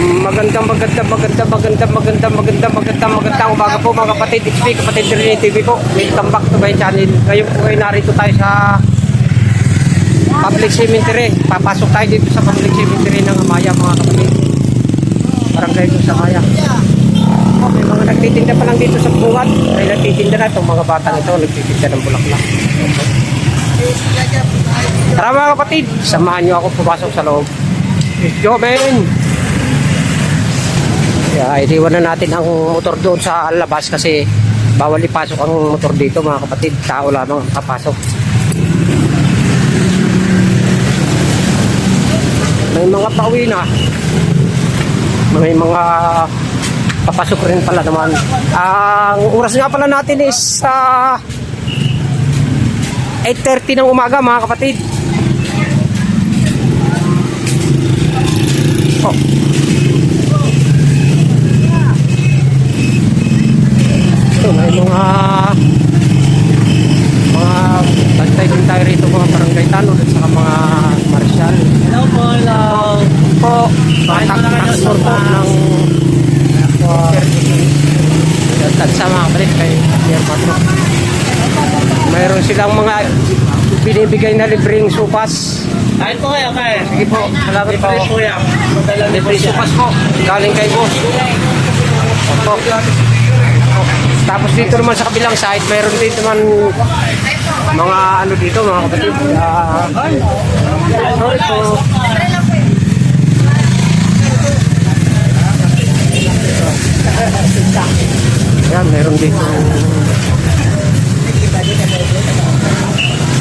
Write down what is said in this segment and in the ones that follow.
Magandang, magandang, magandang, magandang, magandang, magandang, magandang, magandang umaga po mga kapatid. XP, kapatid Trinity TV po. Welcome back to my channel. Ngayon po ay narito tayo sa public cemetery. Papasok tayo dito sa public cemetery ng Amaya mga kapatid. Parang kayo sa Amaya. May mga nagtitinda pa lang dito sa bungat. May nagtitinda na itong mga batang ito. Nagtitinda ng bulaklak. Tara mga kapatid, samahan niyo ako pumasok sa loob. Ben! Kaya iniwan na natin ang motor doon sa labas kasi bawal ipasok ang motor dito mga kapatid. Tao lamang kapasok. May mga pauwi na. May mga papasok rin pala naman. Ang oras nga pala natin is ah, 8.30 ng umaga mga kapatid. Oh. Ito, may mga mga bantay din tayo rito mga barangay tanong at saka mga marsyal. Hello po, hello. Po, taksor po ng at sa mga kapatid kay Pierre Patro. Mayroon silang mga binibigay na libreng supas. Kain po kayo, kain. Sige po, salamat po. Libre po yan. Madala Libre supas po. Galing kay boss. Opo. Tapos dito naman sa kabilang side, mayroon dito naman mga ano dito, mga kapatid. Ah, sorry po. Yan, meron dito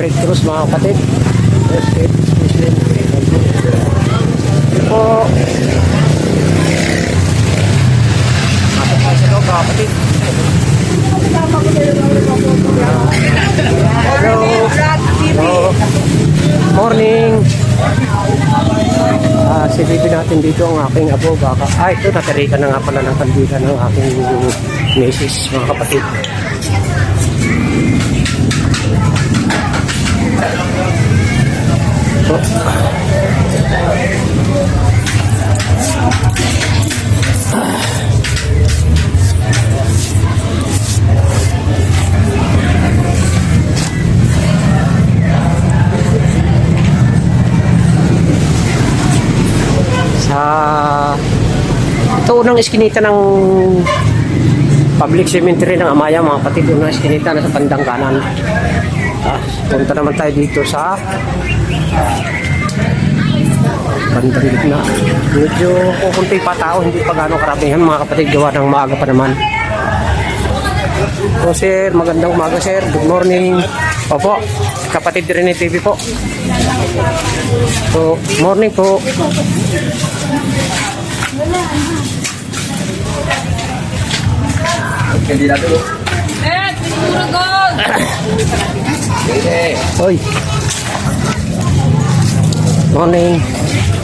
Red Cross mga kapatid. Yes, yes, yes, yes. Ito po. Hello. Morning. Ah, silipin natin dito ang aking abo baka. Ah, ito natarikan na nga pala ng kandila ng aking misis mga kapatid. Sa ito unang iskinita ng public cemetery ng Amaya mga kapatid. Unang iskinita na sa pandang kanan. Ah, punta naman tayo dito sa bandang gitna. Medyo kukunti pa tao hindi pa gano'ng karamihan mga kapatid. Gawa ng maaga pa naman. Po sir. Magandang umaga sir. Good morning. Opo. Kapatid rin ni TV po. So morning po Hoy. Morning.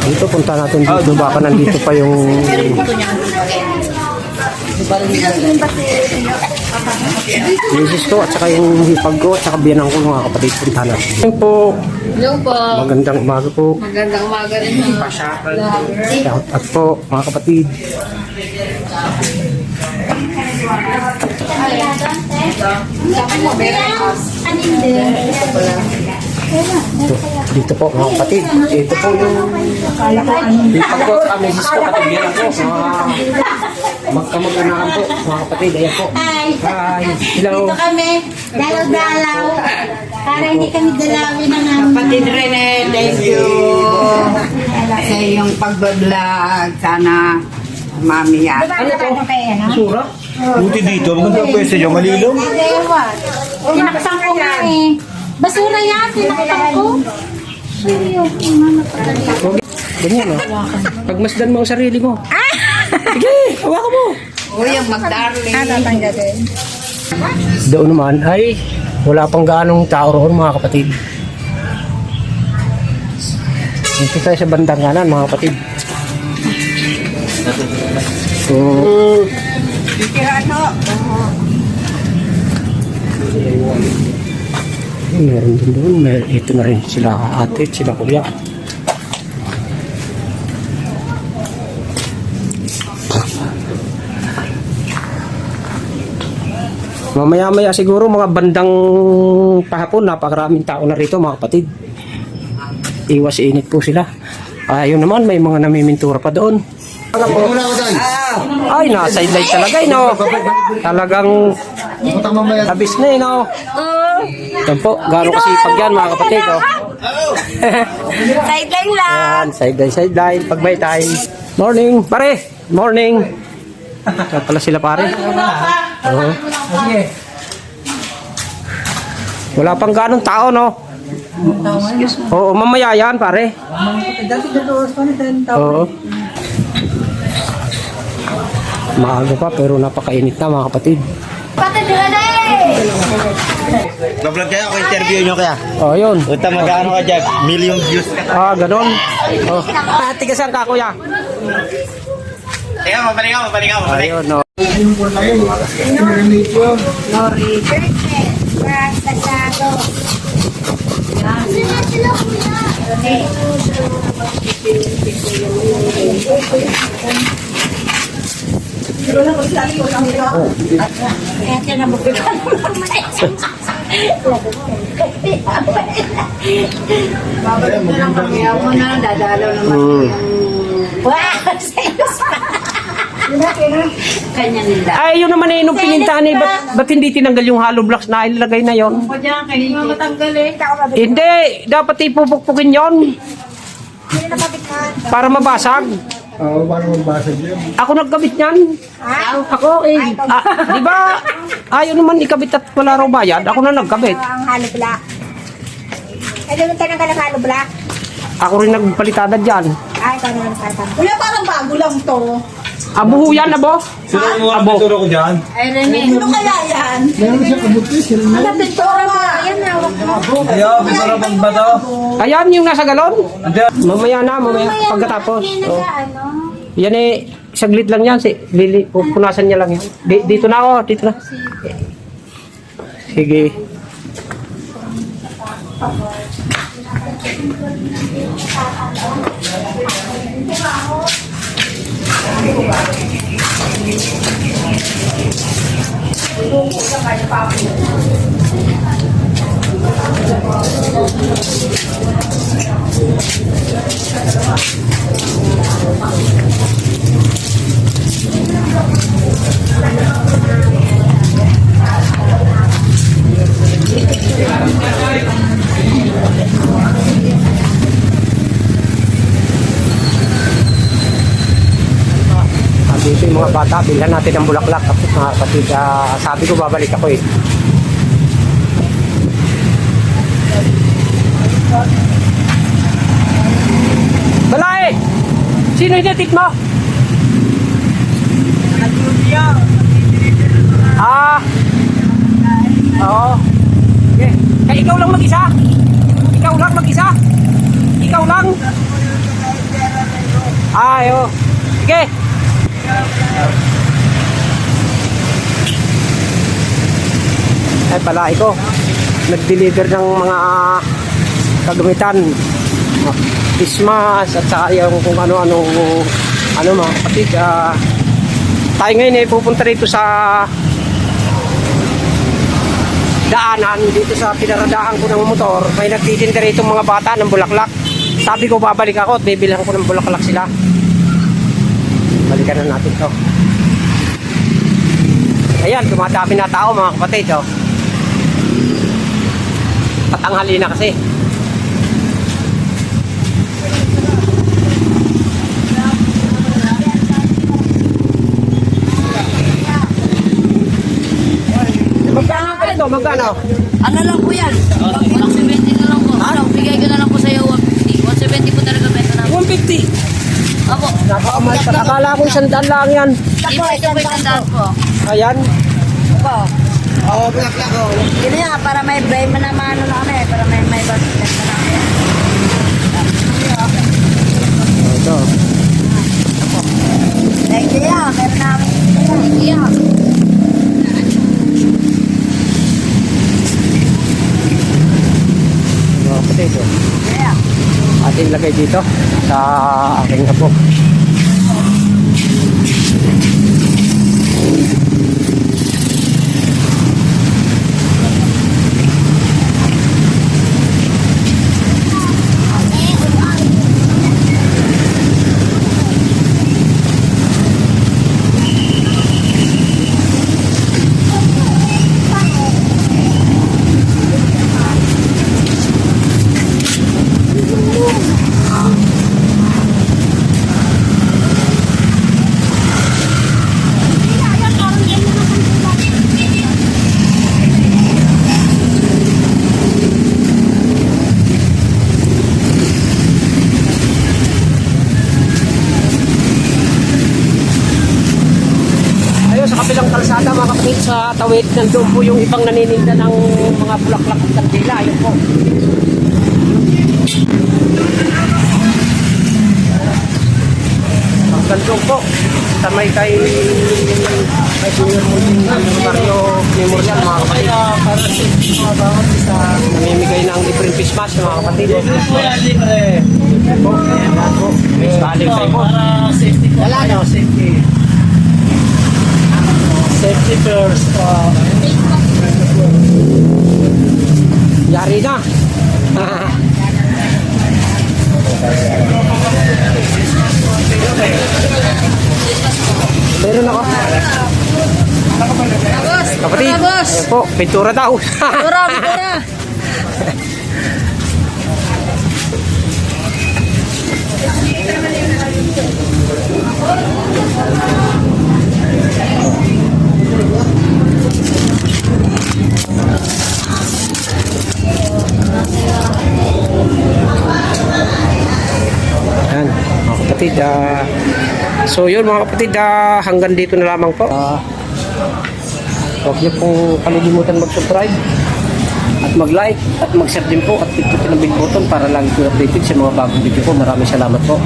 Dito punta natin dito. Baka nandito pa yung... Misis ko at saka yung hipag ko at saka biyanang ko mga kapatid punta natin. Morning po. Hello po. Magandang umaga po. Magandang umaga rin po. Shout out po mga kapatid. Dito, dito po mga kapatid. Ito po yung hipag ko at saka misis ko at biyanang ko. Mga magkamag-unahan po mga kapatid. Ayan po. Hi. Hi. Hello. Dito kami, dalaw-dalaw. Para hindi kami dalawin ng aming Kapatid Rene, thank you sa iyong pag-vlog. Sana mamiya. Ano to? kaya na. Sura? Buti dito, maganda ang pwesto nyo, malilom. Ewan. Tinakpan ko nga eh. Basura yan, tinakpan ko. Ganyan ah. Pagmasdan mo ang sarili mo. Sige, hawakan mo. Uy, ang mag-darling. tatanggalin. Doon naman ay wala pang gaanong tao roon mga kapatid. Dito tayo sa bandang kanan mga kapatid. So, meron din doon. Ito na rin sila ate, sila kuya. Mamaya-maya siguro mga bandang pahapon, napakaraming tao na rito mga kapatid. Iwas init po sila. Ayun naman, may mga namimintura pa doon. Ano? Ay, nasa sideline talaga, eh, no? Talagang labis na, eh, no? Yan po, gano'ng kasipag yan, mga kapatid, oh. Sideline lang. Yan, sideline, sideline, pag may time. Morning, pare! Morning! Kaya pala sila, pare. Oo. Wala pang ganong tao, no? Oo, mamaya yan, pare. Oo. Maaga pa, pero napakainit na, mga kapatid. Pati dila na eh. Vlog kayo, ako interview nyo kaya. Oh, yun. Uta mag-ano ka dyan, million views ka. Ah, ganon. Oh. Ah, tigasan ka, kuya. Teka, mabalik ka, mabalik ka, mabalik. Ayun, no. Kaya siya nabukitan Babalik na lang kami. Mo na, dadalaw naman Hmm. yung Wow! Serious pa. Kanya nila. Ay, yun naman eh, nung pinintahan eh, ba't, ba't hindi tinanggal yung hollow blocks na ilagay na yon? O dyan, kanina matanggalin. Hindi, dapat ipupukpukin yon para mabasag. Oo, paano magbasa dyan? Ako nagkabit niyan. Ako eh. Ah, di ba? Ayaw naman ikabit at wala raw bayad. Ako na nagkabit. Ang halo black. Ay, doon tayo ng halo black. Ako rin nagpalitada dyan. Ay, ikaw naman sa Kuya, parang bago lang to. Abuho yan, abo. Sino mo Abo. turo ko dyan? Ay, Rene. Ano kaya yan? Meron siya kabuti, sila na. Ano, pintura mo? Ayan, hawak mo. Ayo, bisara pang ba to? Ayan yung nasa galon. Mamaya na, mamaya. Pagkatapos. Oh. Ano? Yan eh, saglit lang yan. Si, lili, pupunasan niya lang yan. Di, dito na ako, dito na. Sige. Ah, dito yung mga bata, bilhan natin ng bulaklak. Tapos mga kapatid, ah, sabi ko babalik ako eh. Balay! Sino yung mo? Ah! Oo. Okay. Kaya ikaw lang mag-isa? Ikaw lang mag-isa? Ikaw lang? Ah, ayo. Sige. Ay, pala ko. Nag-deliver ng mga kagamitan. Christmas at saka yung kung ano-ano ano mga kapatid. ah, tayo ngayon ay pupunta rito sa daanan dito sa pinaradahan ko ng motor. May nagtitinda rito mga bata ng bulaklak. Sabi ko babalik ako at bibilang ko ng bulaklak sila. Balikan na natin to. Ayan, dumadami na tao mga kapatid. Oh. Patanghali na kasi. Magkano ka ito? Magkano? Ano lang po yan? 170 na lang po. Ano, bigay ko na lang po sa iyo 150. 170 po talaga benta namin. 150. Opo. Napakamahal pa. Akala ko isang daan lang yan. Ito, ito po yung tandaan po. Ayan. Opo. Oo, bulaklak ko. Yun nga, para may may manamano na kami. Para may may basket na kami. Ito. Thank you, yeah. Meron namin. Yeah. Mga kapatid. oh. Yeah. Ating lagay dito sa aking apo. Kabilang kalsada mga kapatid sa tawid. Nandun po yung ibang nanininda ng mga bulaklak at kandila. Ayun po. Doon po. Sa may kay kay Senior Muling Barrio Memorial mga kapatid. Namimigay ng different fish mask mga kapatid. Po, po. Galing tayo po. Wala no, safety. Safety first. Uh, Yari na. Meron ako. Kapatid, Tapos. ayan po, pintura daw. Pura, pura. Yan, ah, so yun mga kapatid, ah, hanggang dito na lamang po. Ah, huwag niyo pong kalilimutan mag-subscribe at mag-like at mag-share din po at pindutin ang bell button para lagi po updated sa mga bagong video po. Maraming salamat po.